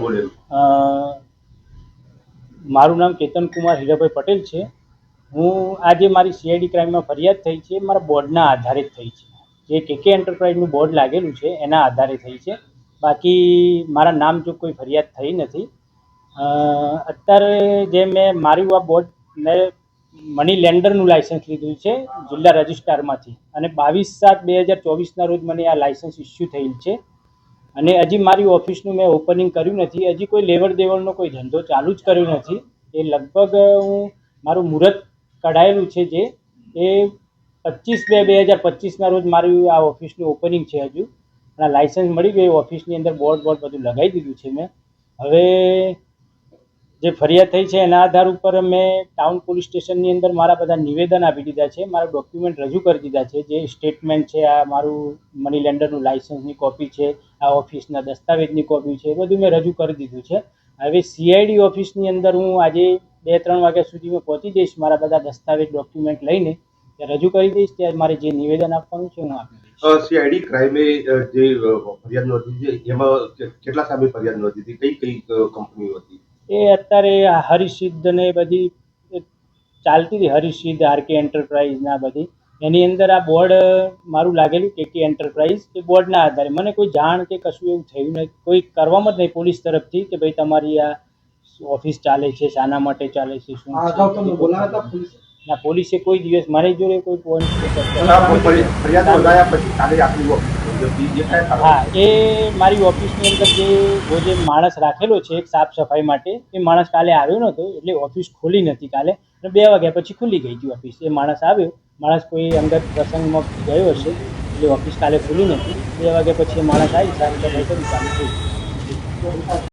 બોલેલું અ, મારું નામ કેતન કુમાર હીરાભાઈ પટેલ છે. હું આજે મારી સીઆઈડી ક્રાઇમમાં ફરિયાદ થઈ છે. મારા બોર્ડના આધારે જ થઈ છે. જે કેકે એન્ટરપ્રાઇઝનું બોર્ડ લાગેલું છે એના આધારે થઈ છે. બાકી મારા નામ જો કોઈ ફરિયાદ થઈ નથી. અત્યારે જે મેં મારું આ બોર્ડ મેં મની લેન્ડરનું લાઇસન્સ લીધું છે જિલ્લા રજિસ્ટ્રારમાંથી. અને બાવીસ સાત બે હજાર ચોવીસના રોજ મને આ લાઇસન્સ ઇસ્યુ થયેલ છે. અને હજી મારી ઓફિસનું મેં ઓપનિંગ કર્યું નથી. હજી કોઈ લેવડ દેવડનો કોઈ ધંધો ચાલુ જ કર્યો નથી. એ લગભગ હું મારું મુહૂર્ત કઢાયેલું છે જે. એ પચીસ બે બે હજાર પચીસના રોજ મારું આ ઓફિસનું ઓપનિંગ છે હજુ. અને લાઇસન્સ મળી ગયું ઓફિસની અંદર બોર્ડ બોર્ડ બધું લગાવી દીધું છે મેં. હવે જે ફરિયાદ થઈ છે એના આધાર ઉપર મેં ટાઉન પોલીસ સ્ટેશનની અંદર મારા બધા નિવેદન આપી દીધા છે, મારા ડોક્યુમેન્ટ રજૂ કરી દીધા છે, જે સ્ટેટમેન્ટ છે, આ મારું મની લેન્ડરનું લાઇસન્સની કોપી છે, આ ઓફિસના દસ્તાવેજની કોપી છે, એ બધું મેં રજૂ કરી દીધું છે. હવે સીઆઈડી ઓફિસની અંદર હું આજે બે ત્રણ વાગ્યા સુધી મેં પહોંચી જઈશ, મારા બધા દસ્તાવેજ ડોક્યુમેન્ટ લઈને રજૂ કરી દઈશ ત્યારે મારે જે નિવેદન આપવાનું છે હું આપી દઈશ. સીઆઈડી ક્રાઇમે જે ફરિયાદ નોંધી છે, એમાં કેટલા સામે ફરિયાદ નોંધી હતી કઈ કઈ કંપનીઓ હતી? એ અત્યારે હરિસિદ્ધ ને બધી ચાલતી હતી હરિસિદ્ધ આરકે એન્ટરપ્રાઇઝ ના બધી. એની અંદર આ બોર્ડ મારું લાગેલું કે કે એન્ટરપ્રાઇઝ એ બોર્ડના આધારે. મને કોઈ જાણ કે કશું એવું થયું નહીં કોઈ કરવામાં જ નહીં પોલીસ તરફથી કે ભાઈ તમારી આ ઓફિસ ચાલે છે શાના માટે ચાલે છે શું ના પોલીસે કોઈ દિવસ મારી જોડે કોઈ ફોન ફરિયાદ નોંધાયા પછી કાલે આપણી હા, એ મારી ઓફિસની અંદર જે वो જે માણસ રાખેલો છે, એક સાફ સફાઈ માટે, એ માણસ કાલે આવ્યો નહોતો, એટલે ઓફિસ ખુલી નથી કાલે. અને બે વાગ્યા પછી ખુલી ગઈ હતી ઓફિસ. એ માણસ આવ્યો. માણસ કોઈ અંદર પ્રસંગમાં ગયો હશે, એટલે ઓફિસ કાલે ખુલી નથી. બે વાગ્યા પછી એ માણસ આવી, સાફ સફાઈ કરી ચાલુ